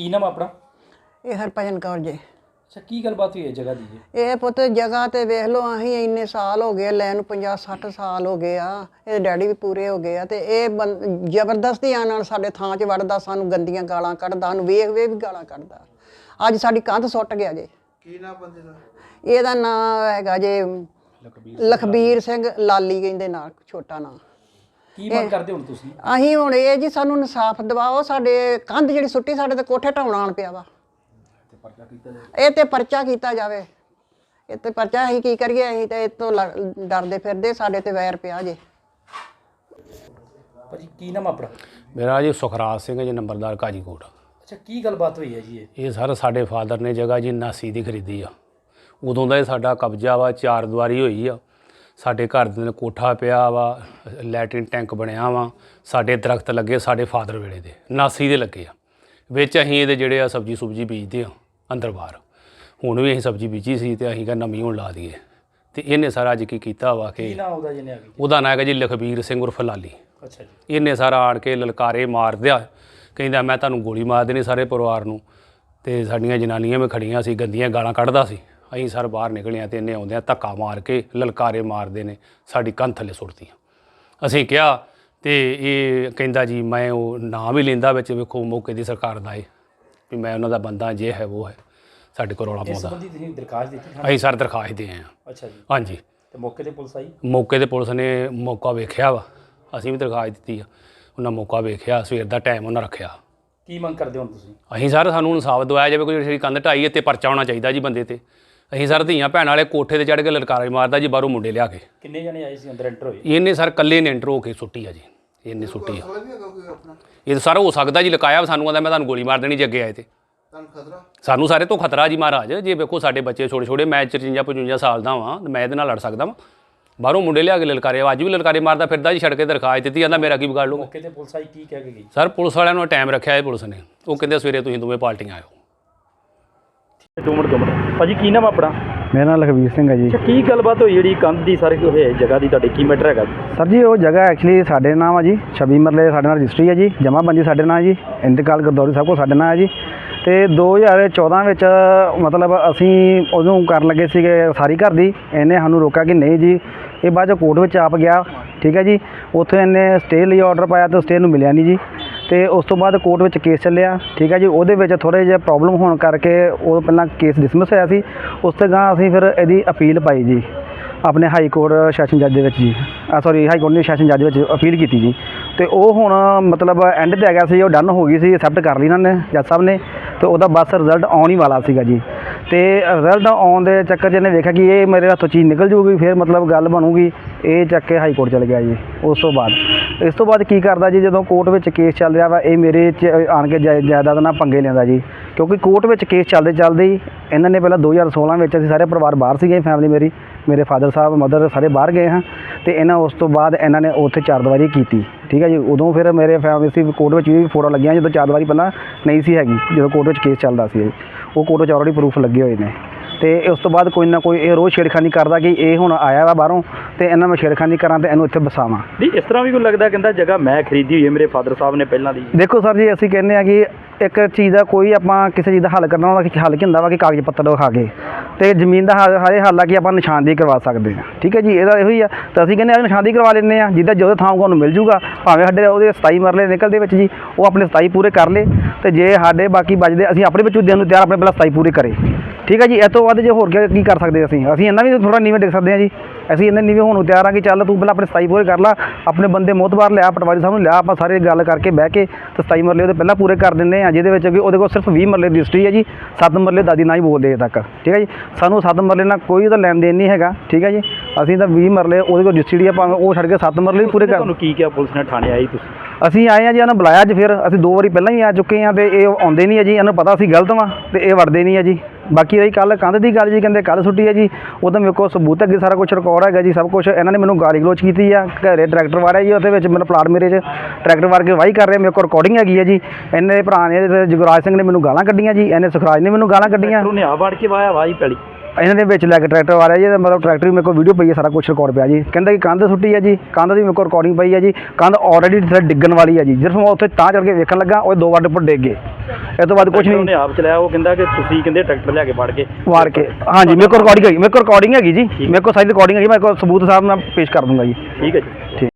ਕੀ ਨਾਮ ਆਪਣਾ? ਇਹ ਹਰਭਜਨ ਕੌਰ ਜੀ। ਅੱਛਾ ਕੀ ਗੱਲਬਾਤ ਹੋਈ ਹੈ ਜਗ੍ਹਾ ਦੀ ਜੀ ਇਹ ਪੁੱਤ ਜਗ੍ਹਾ ਤੇ ਵੇਖ ਲਓ ਅਸੀਂ ਇੰਨੇ ਸਾਲ ਹੋ ਗਏ ਲੈਣ ਨੂੰ 50 60 ਸਾਲ ਹੋ ਗਏ ਆ। ਇਹ ਡੈਡੀ ਵੀ ਪੂਰੇ ਹੋ ਗਏ ਆ ਤੇ ਇਹ ਬੰ- ਜ਼ਬਰਦਸਤੀ ਆਣ ਨਾਲ ਸਾਡੇ ਥਾਂ 'ਚ ਵੜਦਾ ਸਾਨੂੰ ਗੰਦੀਆਂ ਗਾਲਾਂ ਕੱਢਦਾ ਸਾਨੂੰ ਵੇਖ ਵੇਖ ਵੀ ਗਾਲਾਂ ਕੱਢਦਾ। ਅੱਜ ਸਾਡੀ ਕੰਧ ਸੁੱਟ ਗਿਆ ਜੇ। ਕੀ ਨਾ ਬੰਦੇ ਦਾ? ਇਹਦਾ ਨਾਮ ਹੈਗਾ ਜੇ ਲਖਬੀਰ ਸਿੰਘ ਲਾਲੀ ਕਹਿੰਦੇ ਨਾਲ ਛੋਟਾ ਨਾਂ। ਕੀ ਮੰਗ ਕਰਦੇ ਹੁਣ ਤੁਸੀਂ? ਅਸੀਂ ਹੁਣ ਇਹ ਜੀ ਸਾਨੂੰ ਇਨਸਾਫ ਦਿਵਾਓ ਸਾਡੇ ਕੰਧ ਜਿਹੜੀ ਸੁੱਟੀ ਸਾਡੇ ਤੇ ਕੋਠੇ ਢਾਉਣ ਆਣ ਪਿਆ ਵਾ। ਇਹ ਤੇ ਪਰਚਾ ਕੀਤਾ ਜਾਵੇ। ਇਹ ਤੇ ਪਰਚਾ ਅਸੀਂ ਕੀ ਕਰੀਏ? ਅਸੀਂ ਤੇ ਇਹ ਤੋਂ ਲ- ਡਰਦੇ ਫਿਰਦੇ ਸਾਡੇ ਤੇ ਵੈਰ ਪਿਆ ਜੇ। ਭਾਜੀ ਕੀ ਨਾਮ ਆਪਣਾ? ਮੇਰਾ ਜੀ ਸੁਖਰਾਜ ਸਿੰਘ ਜੀ ਨੰਬਰਦਾਰ ਕਾਜੀਕੋਟ। ਅੱਛਾ ਕੀ ਗੱਲਬਾਤ ਹੋਈ ਹੈ ਜੀ ਇਹ? ਇਹ ਸਰ ਸਾਡੇ ਫਾਦਰ ਨੇ ਜਗ੍ਹਾ ਜੀ 79 ਦੀ ਖਰੀਦੀ ਆ। ਉਦੋਂ ਦਾ ਇਹ ਸਾਡਾ ਕਬਜ਼ਾ ਵਾ ਚਾਰ ਦੀਵਾਰੀ ਹੋਈ ਆ। ਸਾਡੇ ਘਰ ਦੇ ਨੇ ਕੋਠਾ ਪਿਆ ਵਾ ਲੈਟਰਿਨ ਟੈਂਕ ਬਣਿਆ ਵਾ ਸਾਡੇ ਦਰਖਤ ਲੱਗੇ ਸਾਡੇ ਫਾਦਰ ਵੇਲੇ ਦੇ 79 ਦੇ ਲੱਗੇ ਆ। ਵਿੱਚ ਅਸੀਂ ਇਹਦੇ ਜਿਹੜੇ ਆ ਸਬਜੀ ਸੁਬਜੀ ਬੀਜਦੇ ਆ ਅੰਦਰ ਬਾਹਰ। ਹੁਣ ਵੀ ਅਸੀਂ ਸਬਜੀ ਬੀਜੀ ਸੀ ਤੇ ਅਸੀਂ ਕਿਹਾ ਨਵੀਂ ਹੁਣ ਲਾ ਦਈਏ। ਤੇ ਇਹਨੇ ਸਾਰਾ ਅੱਜ ਕੀ ਕੀਤਾ ਵਾ ਕੀ ਕਿ ਉਹਦਾ ਜਿਹਨੇ ਆ ਉਹਦਾ ਨਾਂ ਹੈਗਾ ਜੀ ਲਖਬੀਰ ਸਿੰਘ ਉਰਫ ਲਾਲੀ। ਅੱਛਾ ਜੀ। ਇਹਨੇ ਸਾਰਾ ਆਣ ਕੇ ਲਲਕਾਰੇ ਮਾਰ ਦਿਆ। ਕਹਿੰਦਾ ਮੈਂ ਤੁਹਾਨੂੰ ਗੋਲੀ ਮਾਰ ਦੇਣੀ ਸਾਰੇ ਪਰਿਵਾਰ ਨੂੰ। ਤੇ ਸਾਡੀਆਂ ਜਨਾਨੀਆਂ ਵੀ ਖੜੀਆਂ ਸੀ ਗੰਦੀਆਂ ਗਾਲਾਂ ਕੱਢਦਾ ਸੀ। ਅਸੀਂ ਸਰ ਬਾਹਰ ਨਿਕਲਿਆ ਤੇ ਇਹਨੇ ਆਉਂਦਿਆਂ ਧੱਕਾ ਮਾਰ ਕੇ ਲਲਕਾਰੇ ਮਾਰਦੇ ਨੇ ਸਾਡੀ ਕੰਧ ਥੱਲੇ ਸੁੱਟਦੀਆਂ ਅਸੀਂ ਕਿਹਾ ਤੇ ਇਹ ਕਹਿੰਦਾ ਜੀ ਮੈਂ ਉਹ ਨਾਂ ਵੀ ਲੈਂਦਾ ਵਿੱਚ ਵੇਖੋ ਮੌਕੇ ਦੀ ਸਰਕਾਰ ਦਾ ਏ ਵੀ ਮੈਂ ਉਹਨਾਂ ਦਾ ਬੰਦਾ ਜੇ ਹੈ ਉਹ ਹੈ ਸਾਡੇ ਕੋਲ ਰੌਲਾ ਇਸ ਪਾਉਂਦਾ। ਸੰਬੰਧੀ ਤੁਸੀਂ ਦਰਖਾਸਤ ਦਿੱਤੀ ਥਾਣੇ? ਅਸੀਂ ਸਰ ਦਰਖਾਸਤ ਦੇ ਆਏ ਹਾਂ। ਅੱਛਾ ਜੀ। ਹਾਂਜੀ। ਤੇ ਮੌਕੇ ਤੇ ਪੁਲਿਸ ਆਈ? ਮੌਕੇ ਤੇ ਪੁਲਿਸ ਨੇ ਮੌਕਾ ਵੇਖਿਆ ਵਾ ਅਸੀਂ ਵੀ ਦਰਖਾਸਤ ਦਿੱਤੀ ਆ। ਉਹਨਾਂ ਮੌਕਾ ਵੇਖਿਆ ਸਵੇਰ ਦਾ ਟਾਈਮ ਉਹਨਾਂ ਰੱਖਿਆ। ਕੀ ਮੰਗ ਕਰਦੇ ਹੋ ਹੁਣ ਤੁਸੀਂ? ਅਸੀਂ ਸਰ ਸਾਨੂੰ ਇਨਸਾਫ ਦਵਾਇਆ ਜਾਵੇ ਕੋਈ ਜਿਹੜੀ ਕੰਧ ਢਾਈ ਹੈ ਤੇ ਪਰਚਾ ਹੋਣਾ ਚਾਹੀਦਾ ਜੀ ਬੰਦੇ ਤੇ। ਅਸੀਂ ਸਰ ਧੀਆਂ ਭੈਣਾਂ ਵਾਲੇ ਕੋਠੇ ਤੇ ਚੜ੍ਹ ਕੇ ਲਲਕਾਰੇ ਮਾਰਦਾ ਜੀ ਬਾਹਰੋਂ ਮੁੰਡੇ ਲਿਆ ਕੇ। ਕਿੰਨੇ ਜਣੇ ਆਏ ਸੀ ਅੰਦਰ ਐਂਟਰ ਹੋਏ? ਇਹਨੇ ਸਰ ਕੱਲੇ ਨੇ ਐਂਟਰ ਹੋ ਕੇ ਸੁੱਟੀ ਆ ਜੀ। ਇਹਨੇ ਸੁੱਟੀ ਆ। ਇਹ ਤਾਂ ਸਰ ਹੋ ਸਕਦਾ ਜੀ ਲਕਾਇਆ ਸਾਨੂੰ ਕਹਿੰਦਾ ਮੈਂ ਤੁਹਾਨੂੰ ਗੋਲੀ ਮਾਰ ਦੇਣੀ ਜੇ ਅੱਗੇ ਆਏ ਤੇ। ਤੁਹਾਨੂੰ ਖਤਰਾ? ਸਾਨੂੰ ਸਾਰੇ ਤੋਂ ਖਤਰਾ ਜੀ ਮਹਾਰਾਜ ਜੇ ਵੇਖੋ ਸਾਡੇ ਬੱਚੇ ਛੋਟੇ ਛੋਟੇ ਮੈਂ 54 55 ਸਾਲ ਦਾ ਵਾਂ ਤੇ ਮੈਂ ਇਹਦੇ ਨਾਲ ਲੜ ਸਕਦਾ ਵਾਂ। ਬਾਹਰੋਂ ਮੁੰਡੇ ਲਿਆ ਕੇ ਲਲਕਾਰੇ ਅੱਜ ਵੀ ਲਲਕਾਰੇ ਮਾਰਦਾ ਫਿਰਦਾ ਜੀ ਛੱਡ ਕੇ ਦਰਖਾਸਤ ਦਿੱਤੀ ਜਾਂਦਾ ਮੇਰਾ ਕੀ ਵਿਗਾੜ ਲੂਗਾ ਮੌਕੇ ਤੇ ਪੁਲਿਸ ਆਈ ਕੀ ਕਹਿ ਗਈ? ਸਰ ਪੁਲਿਸ ਵਾਲਿਆਂ ਨੂੰ ਟਾਈਮ ਰੱਖਿਆ ਹੈ ਪੁਲਿਸ ਨੇ। ਉਹ ਕਹਿੰਦੇ ਸਵੇਰੇ ਤੁਸੀਂ ਦੋਵੇਂ ਪਾਰਟੀਆਂ ਆਇਓ। ਦੋ ਮਿੰਟ ਦੋ ਮਿੰਟ ਭਾਜੀ ਕੀ ਨਾਮ ਆਪਣਾ? ਮੇਰਾ ਨਾਮ ਲਖਵੀਰ ਸਿੰਘ ਹੈ ਜੀ। ਅੱਛਾ ਕੀ ਗੱਲਬਾਤ ਹੋਈ ਜਿਹੜੀ ਕੰਧ ਦੀ ਸਾਰੇ ਹੋਏ ਜਗ੍ਹਾ ਦੀ ਤੁਹਾਡੇ ਕੀ ਮੈਟਰ ਹੈਗਾ? ਸਰ ਜੀ ਉਹ ਜਗ੍ਹਾ ਐਕਚੁਅਲੀ ਸਾਡੇ ਨਾਮ ਆ ਜੀ। 26 ਮਰਲੇ ਸਾਡੇ ਨਾਲ ਰਜਿਸਟਰੀ ਹੈ ਜੀ। ਜਮਾਬੰਦੀ ਸਾਡੇ ਨਾਲ ਜੀ। ਇੰਤਕਾਲ ਗਰਦੌਰੀ ਸਭ ਕੁਛ ਸਾਡੇ ਨਾਲ ਹੈ ਜੀ। ਤੇ 2014 ਵਿੱਚ ਮਤਲਬ ਅਸੀਂ ਉਦੋਂ ਕਰਨ ਲੱਗੇ ਸੀਗੇ ਸਾਰੀ ਘਰ ਦੀ। ਇਹਨੇ ਸਾਨੂੰ ਰੋਕਿਆ ਕਿ ਨਹੀਂ ਜੀ। ਇਹ ਬਾਅਦ ਚ ਕੋਰਟ ਵਿੱਚ ਆਪ ਗਿਆ। ਠੀਕ ਹੈ ਜੀ। ਉੱਥੇ ਇਹਨੇ ਸਟੇ ਲਈ ਆਰਡਰ ਪਾਇਆ ਤੇ ਸਟੇ ਨੂੰ ਮਿਲਿਆ ਨਹੀਂ ਜੀ। ਤੇ ਉਸ ਤੋਂ ਬਾਅਦ ਕੋਰਟ ਵਿੱਚ ਕੇਸ ਚੱਲਿਆ, ਠੀਕ ਹੈ ਜੀ। ਉਹਦੇ ਵਿੱਚ ਥੋੜੇ ਜਿਹਾ ਪ੍ਰੋਬਲਮ ਹੋਣ ਕਰਕੇ ਉਹ ਪਹਿਲਾਂ ਕੇਸ ਡਿਸਮਿਸ ਹੋਇਆ ਸੀ। ਉਸ ਤੋਂ ਗਾਂ ਅਸੀਂ ਫਿਰ ਇਹਦੀ ਅਪੀਲ ਪਾਈ ਜੀ, ਆਪਣੇ ਹਾਈ ਕੋਰਟ ਸੈਸ਼ਨ ਜੱਜ ਦੇ ਵਿੱਚ ਜੀ। ਆ ਸੌਰੀ ਹਾਈ ਕੋਰਟ ਨੇ ਸੈਸ਼ਨ ਜੱਜ ਵਿੱਚ ਅਪੀਲ ਕੀਤੀ ਜੀ। ਤੇ ਉਹ ਹੁਣ ਮਤਲਬ ਐਂਡ ਤੇ ਆ ਗਿਆ ਸੀ, ਉਹ ਡਨ ਹੋ ਗਈ ਸੀ ਐਕਸੈਪਟ ਕਰ ਲਈ ਇਹਨਾਂ ਨੇ, ਜੱਜ ਸਾਹਿਬ ਨੇ। ਤੇ ਉਹਦਾ ਬਸ ਰਿਜ਼ਲਟ ਆਉਣ ਹੀ ਵਾਲਾ ਸੀਗਾ ਜੀ। ਤੇ ਰਿਜ਼ਲਟ ਆਉਣ ਦੇ ਚੱਕਰ 'ਚ ਇਹਨੇ ਵੇਖਿਆ ਕਿ ਇਹ ਮੇਰੇ ਹੱਥੋਂ ਚੀਜ਼ ਨਿਕਲ ਜੂਗੀ, ਫਿਰ ਮਤਲਬ ਗੱਲ ਬਣੂਗੀ। ਇਹ ਚੱਕ ਕੇ ਹਾਈ ਕੋਰਟ ਚਲੇ ਗਿਆ ਜੀ, ਉਸ ਤੋਂ ਬਾਅਦ। ਇਸ ਤੋਂ ਬਾਅਦ ਕੀ ਕਰਦਾ ਜੀ, ਜਦੋਂ ਕੋਰਟ ਵਿੱਚ ਕੇਸ ਚੱਲ ਰਿਹਾ ਵਾ, ਇਹ ਮੇਰੇ 'ਚ ਆਣ ਕੇ ਜਾਇ- ਜਾਇਦਾਦ ਨਾਲ ਪੰਗੇ ਲੈਂਦਾ ਜੀ। ਕਿਉਂਕਿ ਕੋਰਟ ਵਿੱਚ ਕੇਸ ਚੱਲਦੇ ਚੱਲਦੇ ਹੀ ਇਹਨਾਂ ਨੇ ਪਹਿਲਾਂ 2016 ਵਿੱਚ ਅਸੀਂ ਸਾਰੇ ਪਰਿਵਾਰ ਬਾਹਰ ਸੀਗੇ ਫੈਮਿਲੀ ਮੇਰੀ, ਮੇਰੇ ਫਾਦਰ ਸਾਹਿਬ ਮਦਰ ਸਾਰੇ ਬਾਹਰ ਗਏ ਹਾਂ ਤੇ ਇਹਨਾਂ ਉਸ ਤੋਂ ਬਾਅਦ ਇਹਨਾਂ ਨੇ ਉੱਥੇ ਚਾਰ ਕੀਤੀ, ਠੀਕ ਹੈ ਜੀ। ਉਦੋਂ ਫਿਰ ਮੇਰੇ ਫੈਮਿਲੀ ਸੀ, ਕੋਰਟ ਵਿੱਚ ਵੀ ਫੋਟੋ ਲੱਗੀਆਂ, ਜਦੋਂ ਚਾਰਦਵਾਰੀ ਪਹਿਲਾਂ ਨਹੀਂ ਸੀ ਹੈਗੀ, ਜਦੋਂ ਕੋਰਟ ਵਿੱਚ ਕੇਸ ਚੱਲਦਾ ਸੀ ਇਹ। ਉਹ ਕੋਰਟ ਵਿੱਚ ਆਲਰੇਡੀ ਪ੍ਰੂਫ ਲੱਗੇ ਹੋਏ ਨੇ। ਤੇ ਉਸ ਤੋਂ ਬਾਅਦ ਕੋਈ ਨਾ ਕੋਈ ਇਹ ਰੋਜ਼ ਛੇੜਖਾਨੀ ਕਰਦਾ ਕਿ ਇਹ ਹੁਣ ਆਇਆ ਵਾ ਬਾਹਰੋਂ ਤੇ ਇਹਨਾਂ ਮੈਂ ਛੇੜਖਾਨੀ ਕਰਾਂ ਤੇ ਇਹਨੂੰ ਇੱਥੇ ਬਸਾਵਾਂ ਨਹੀਂ ਇਸ ਤਰ੍ਹਾਂ ਵੀ ਕੋਈ ਲੱਗਦਾ ਕਹਿੰਦਾ ਜਗ੍ਹਾ ਮੈਂ ਖਰੀਦੀ ਹੋਈ ਹੈ ਮੇਰੇ ਫਾਦਰ ਸਾਹਿਬ ਨੇ ਪਹਿਲਾਂ ਦੀ। ਦੇਖੋ ਸਰ ਜੀ ਅਸੀਂ ਕਹਿੰਦੇ ਆ ਕਿ ਇੱਕ ਚੀਜ਼ ਦਾ ਕੋਈ ਆਪਾਂ ਕਿਸੇ ਚੀਜ਼ ਦਾ ਹੱਲ ਕਰਨਾ ਉਹਦਾ ਹੱਲ ਕੀ ਹੁੰਦਾ ਵਾ ਕਿ ਕਾਗਜ਼ ਪੱਤਰ ਦਿਖਾ ਕੇ। ਤੇ ਜ਼ਮੀਨ ਦਾ ਹੱਲ ਹਰੇ ਹੱਲ ਆ ਕਿ ਆਪਾਂ ਨਿਸ਼ਾਨਦੇਹੀ ਕਰਵਾ ਸਕਦੇ ਹਾਂ। ਠੀਕ ਹੈ ਜੀ? ਇਹਦਾ ਇਹੋ ਹੀ ਆ। ਤਾਂ ਅਸੀਂ ਕਹਿੰਦੇ ਆ ਨਿਸ਼ਾਨਦੇਹੀ ਕਰਵਾ ਲੈਂਦੇ ਆ। ਜਿੱਦਾਂ ਜਦੋਂ ਥਾਂ ਹੋਊਗਾ ਉਹਨੂੰ ਮਿਲ ਜੂਗਾ, ਭਾਵੇਂ ਸਾਡੇ ਉਹਦੇ 27 ਮਰਲੇ ਨਿਕਲਦੇ ਵਿੱਚ ਜੀ, ਉਹ ਆਪਣੇ 27 ਪੂਰੇ ਕਰ ਲੇ। ਤੇ ਜੇ ਸਾਡੇ ਬਾਕੀ ਬਚਦੇ, ਅਸੀਂ ਆਪਣੇ ਵਿੱਚੋਂ ਦੇਣ ਨੂੰ ਤਿਆਰ ਆਪਣੇ ਪਹਿਲਾਂ 27 ਪੂਰੇ ਕਰੇ। ਠੀਕ ਹੈ ਜੀ? ਇਹ ਤੋਂ ਵੱਧ ਜੇ ਹੋਰ ਕੀ ਕੀ ਕਰ ਸਕਦੇ ਅਸੀਂ? ਅਸੀਂ ਇਹਨਾਂ ਵੀ ਥੋੜਾ ਨੀਵੇਂ ਡਿੱਗ ਸਕਦੇ ਹਾਂ ਜੀ। ਅਸੀਂ ਇਹਨਾਂ ਨੀਵੇਂ ਹੋਣ ਨੂੰ ਤਿਆਰ ਆ ਕਿ ਚੱਲ ਤੂੰ ਪਹਿਲਾਂ ਆਪਣੇ 27 ਪੂਰੇ ਕਰ ਲਾ ਆਪਣੇ ਬੰਦੇ ਮੋਤਬਾਰ ਲਿਆ ਪਟਵਾਰੀ ਸਾਹਿਬ ਨੂੰ ਲਿਆ ਆਪਾਂ ਸਾਰੇ ਗੱਲ ਕਰਕੇ ਬਹਿ ਕੇ ਤੇ 27 ਮਰਲੇ ਉਹਦੇ ਪਹਿਲਾਂ ਪੂਰੇ ਕਰ ਦਿੰਦੇ ਆ ਜਿਹਦੇ ਵਿੱਚ ਕਿ ਉਹਦੇ ਕੋਲ ਸਿਰਫ 20 ਮਰਲੇ ਦੀ ਰਜਿਸਟਰੀ ਹੈ ਜੀ 7 ਮਰਲੇ ਦਾਦੀ ਨਾਲ ਹੀ ਬੋਲਦੇ ਤੱਕ ਠੀਕ ਹੈ ਜੀ? ਸਾਨੂੰ 7 ਮਰਲੇ ਨਾਲ ਕੋਈ ਉਹਦਾ ਲੈਣ ਦੇਣ ਨਹੀਂ ਹੈਗਾ ਠੀਕ ਹੈ ਜੀ? ਅਸੀਂ ਤਾਂ 20 ਮਰਲੇ ਉਹਦੇ ਕੋਲ ਰਜਿਸਟਰੀ ਆ ਭਾਵੇਂ ਉਹ ਛੱਡ ਕੇ 7 ਮਰਲੇ ਵੀ ਪੂਰੇ ਕਰ ਤੁਹਾਨੂੰ ਕੀ ਕਿਹਾ ਪੁਲਿਸ ਨੇ ਥਾਣੇ ਆਈ ਤੁਸੀਂ? ਅਸੀਂ ਆਏ ਆ ਜੀ ਇਹਨਾਂ ਬੁਲਾਇਆ ਅੱਜ ਫਿਰ ਅਸੀਂ ਦੋ ਵਾਰੀ ਪਹਿਲਾਂ ਹੀ ਆ ਚੁੱਕੇ ਆ ਤੇ ਇਹ ਆਉਂਦੇ ਨਹੀਂ ਆ ਜੀ ਇਹਨਾਂ ਨੂੰ ਪਤਾ ਅਸੀਂ ਗਲਤ ਵਾਂ ਤੇ ਇਹ ਵੜਦੇ ਨਹੀਂ ਆ ਜੀ। ਬਾਕੀ ਰਹੀ ਕੱਲ ਕੰਧ ਦੀ ਗੱਲ ਜੀ, ਕਹਿੰਦੇ ਕੱਲ ਛੁੱਟੀ ਹੈ ਜੀ, ਉਹ ਤਾਂ ਮੇਰੇ ਕੋਲ ਸਬੂਤ ਅੱਗੇ ਸਾਰਾ ਕੁਝ ਰਿਕਾਰਡ ਹੈਗਾ ਜੀ, ਸਭ ਕੁਝ ਇਹਨਾਂ ਨੇ ਮੈਨੂੰ ਗਾਲੀ ਗਲੋਚ ਕੀਤੀ ਆ, ਘਰੇ ਟਰੈਕਟਰ ਵਾਰਿਆ ਜੀ, ਉਹਦੇ ਵਿੱਚ ਮੇਰਾ ਪਲਾਟ ਮੇਰੇ 'ਚ ਟਰੈਕਟਰ ਵਾਰ ਕੇ ਵਾਹੀ ਕਰ ਰਿਹਾ, ਮੇਰੇ ਕੋਲ ਰਿਕਾਰਡਿੰਗ ਹੈਗੀ ਹੈ ਜੀ। ਇਹਨੇ ਭਰਾ ਨੇ ਤੇ ਜਗਰਾਜ ਸਿੰਘ ਨੇ ਮੈਨੂੰ ਗਾਲਾਂ ਕੱਢੀਆਂ ਜੀ, ਇਹਨੇ ਸੁਖਰਾਜ ਨੇ ਮੈਨੂੰ ਗਾਲਾਂ ਕੱਢੀਆਂ। ਉਹਨੇ ਆ ਵੜ ਕੇ ਵਾਇਆ ਵਾਹੀ ਪੈਲੀ। ਇਹਨਾਂ ਦੇ ਵਿੱਚ ਲੈ ਕੇ ਟਰੈਕਟਰ ਆ ਰਿਹਾ ਜੀ ਇਹਦਾ ਮਤਲਬ ਟਰੈਕਟਰ ਵੀ ਮੇਰੇ ਕੋਲ ਵੀਡੀਓ ਪਈ ਹੈ ਸਾਰਾ ਕੁਝ ਰਿਕਾਰਡ ਪਿਆ ਜੀ। ਕਹਿੰਦਾ ਕਿ ਕੰਧ ਸੁੱਟੀ ਹੈ ਜੀ ਕੰਧ ਦੀ ਮੇਰੇ ਕੋਲ ਰਿਕਾਰਡਿੰਗ ਪਈ ਹੈ ਜੀ। ਕੰਧ ਆਲਰੇਡੀ ਥੱਲੇ ਡਿੱਗਣ ਵਾਲੀ ਹੈ ਜੀ। ਜਦੋਂ ਮੈਂ ਉੱਥੇ ਤਾਂ ਚੜ ਕੇ ਵੇਖਣ ਲੱਗਾ ਉਹ ਦੋ ਵਾਰ ਉੱਪਰ ਡਿੱਗ ਗਏ। ਇਹ ਤੋਂ ਬਾਅਦ ਕੁਝ ਟਰੈਕਟਰ ਉਹਨੇ ਨਹੀਂ ਆਪ ਚਲਾਇਆ ਉਹ ਕਹਿੰਦਾ ਕਿ ਤੁਸੀਂ ਕਹਿੰਦੇ ਟਰੈਕਟਰ ਲਿਆ ਕੇ ਵੜ ਕੇ। ਵਾਰ ਕੇ। ਹਾਂਜੀ ਮੇਰੇ ਕੋਲ ਰਿਕਾਰਡਿੰਗ ਹੈਗੀ ਮੇਰੇ ਕੋਲ ਰਿਕਾਰਡਿੰਗ ਹੈਗੀ ਜੀ। ਮੇਰੇ ਕੋਲ ਸਾਰੀ ਰਿਕਾਰਡਿੰਗ ਹੈਗੀ ਮੈਂ ਕੋਲ ਸਬੂਤ ਸਾਹਿਬ ਨਾਲ ਪੇਸ਼ ਕਰ ਦੂੰਗਾ ਜੀ। ਠੀਕ ਹੈ ਜੀ। ਠੀਕ।